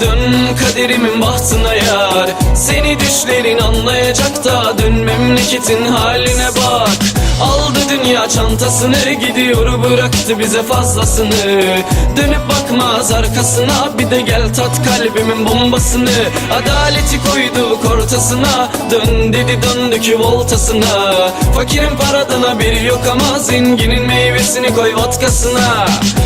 dön kaderimin bahtına yar. Seni düşlerin anlayacak da dön memleketin haline bak. Aldı dünya çantasını gidiyor bıraktı bize fazlasını. Dönüp bakmaz arkasına bir de gel tat kalbimin bombasını. Adaleti koyduk ortasına dön dedi döndük voltasına Fakirin paradan haberi yok ama zenginin meyvesini koy vodkasına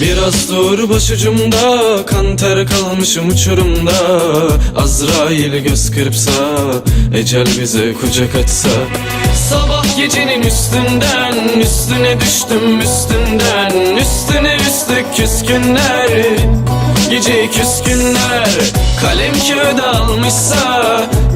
Biraz dur başucumda Kan ter kalmışım uçurumda. Azrail göz kırpsa Ecel bize kucak açsa Sabah gecenin üstünden Üstüne düştüm üstünden. Üstüne üstlük küskünler Gece küskünler. Kalem kağıda almışsa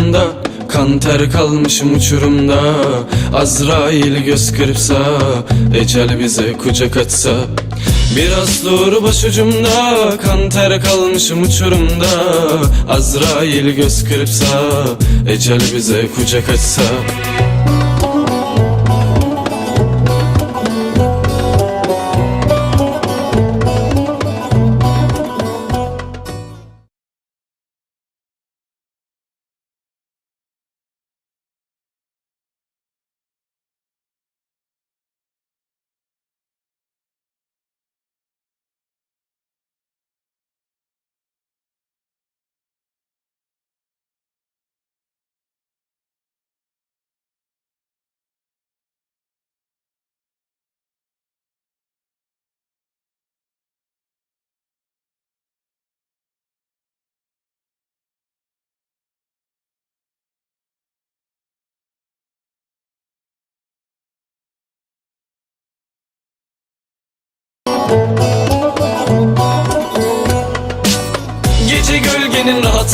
başucumda Kan ter kalmışım uçurumda. Azrail göz kırpsa Ecel bize kucak açsa Biraz dur başucumda Kan ter kalmışım uçurumda. Azrail göz kırpsa Ecel bize kucak açsa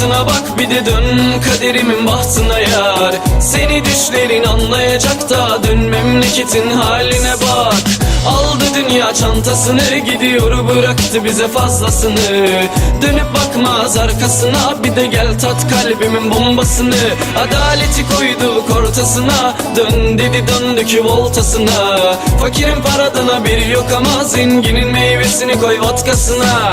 rahatına bak bir de dön kaderimin bahtına yar. Seni düşlerin anlayacak da dön memleketin haline bak. Aldı dünya çantasını gidiyor bıraktı bize fazlasını. Dönüp bakmaz arkasına bir de gel tat kalbimin bombasını. Adaleti koyduk ortasına dön dedi döndük voltasına. Fakirin paradan haberi yok ama zenginin meyvesini koy vodkasına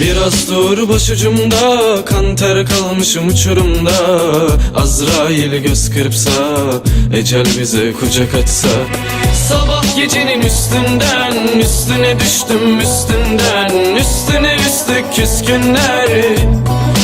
Biraz dur başucumda Kan ter kalmışım uçurumda. Azrail göz kırpsa Ecel bize kucak açsa Sabah gecenin üstünden Üstüne düştüm üstünden. Üstüne üstlük küskünler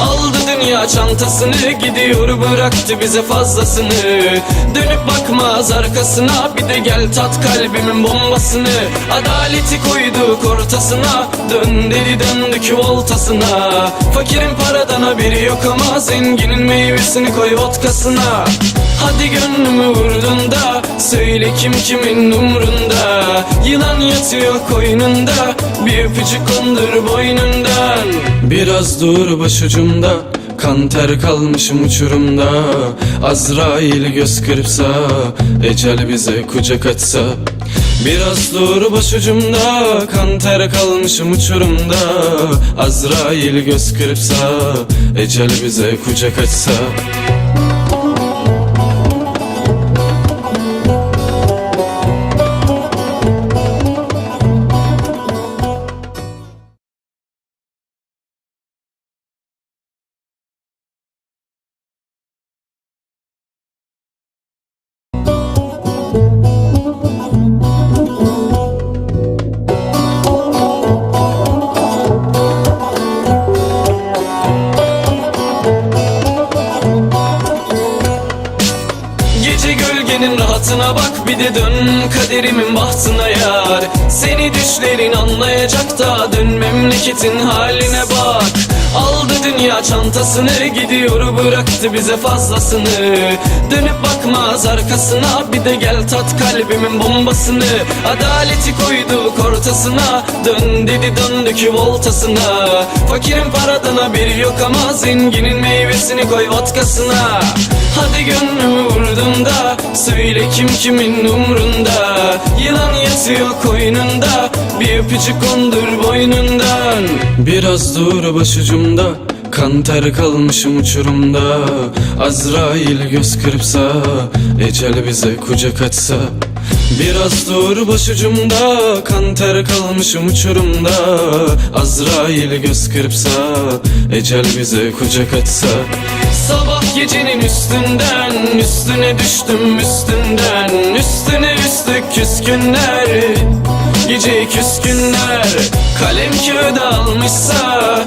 Aldı dünya çantasını gidiyor bıraktı bize fazlasını. Dönüp bakmaz arkasına bir de gel tat kalbimin bombasını. Adaleti koyduk ortasına dön dedi döndük voltasına Fakirin paradan haberi yok ama zenginin meyvesini koy vodkasına Hadi gönlümü vurdun da Söyle kim kimin umrunda. Yılan yatıyor koynunda Bir öpücük kondur boynundan. Biraz dur başucumda Kan ter kalmışım uçurumda. Azrail göz kırpsa Ecel bize kucak açsa Biraz dur başucumda Kan ter kalmışım uçurumda. Azrail göz kırpsa Ecel bize kucak açsa de dön kaderimin bahtına yar. Seni düşlerin anlayacak da dön memleketin haline bak. Aldı dünya çantasını gidiyor bıraktı bize fazlasını. Dönüp bakmaz arkasına bir de gel tat kalbimin bombasını. Adaleti koyduk ortasına dön dedi döndük voltasına. Fakirin paradan haberi yok ama zenginin meyvesini koy vodkasına Hadi gönlümü vurdum da Söyle kim kimin umrunda. Yılan yatıyor koynunda Bir öpücük kondur boynundan. Biraz dur başucumda Kan ter kalmışım uçurumda. Azrail göz kırpsa Ecel bize kucak açsa. Biraz dur başucumda Kan ter kalmışım uçurumda. Azrail göz kırpsa Ecel bize kucak açsa. Sabah gecenin üstünden Üstüne düştüm üstünden. Üstüne üstlük küskünler Gece küskünler. Kalem kağıda almışsa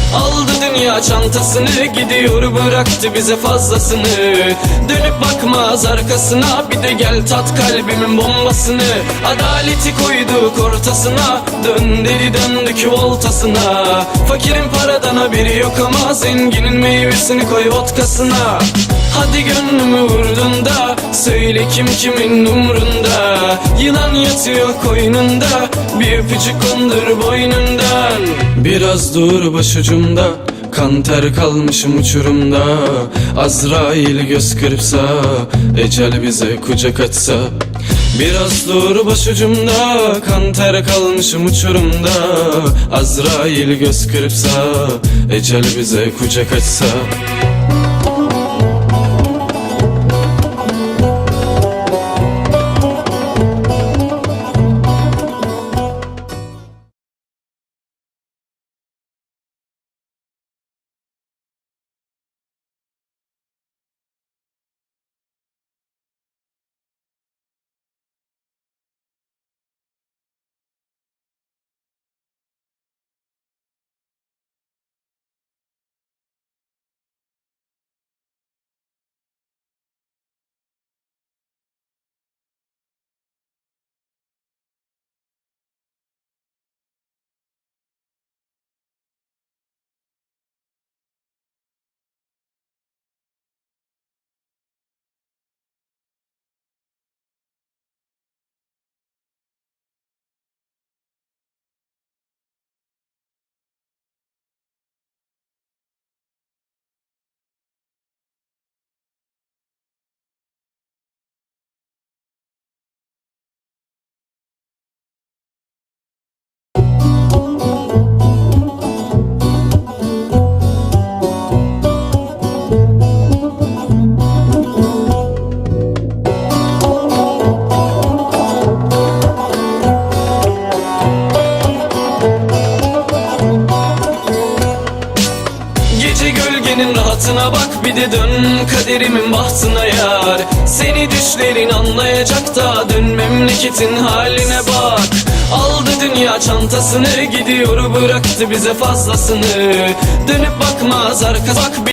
Aldı dünya çantasını Gidiyor bıraktı bize fazlasını. Dönüp bakmaz arkasına Bir de gel tat kalbimin bombasını. Adaleti koyduk ortasına Dön dedi döndük voltasına. Fakirin paradan haberi yok ama Zenginin meyvesini koy vodkasına Hadi gönlümü vurdun da Söyle kim kimin umrunda. Yılan yatıyor koynunda Bir öpücük kondur boynundan. Biraz dur başucumda Kan ter kalmışım uçurumda. Azrail göz kırpsa Ecel bize kucak açsa Biraz dur başucumda Kan ter kalmışım uçurumda. Azrail göz kırpsa Ecel bize kucak açsa Gölgenin rahatına bak bir de dön kaderimin bahtına yar. Seni düşlerin anlayacak da dön memleketin haline bak. Aldı dünya çantasını gidiyor bıraktı bize fazlasını. Dönüp bakmaz arka bak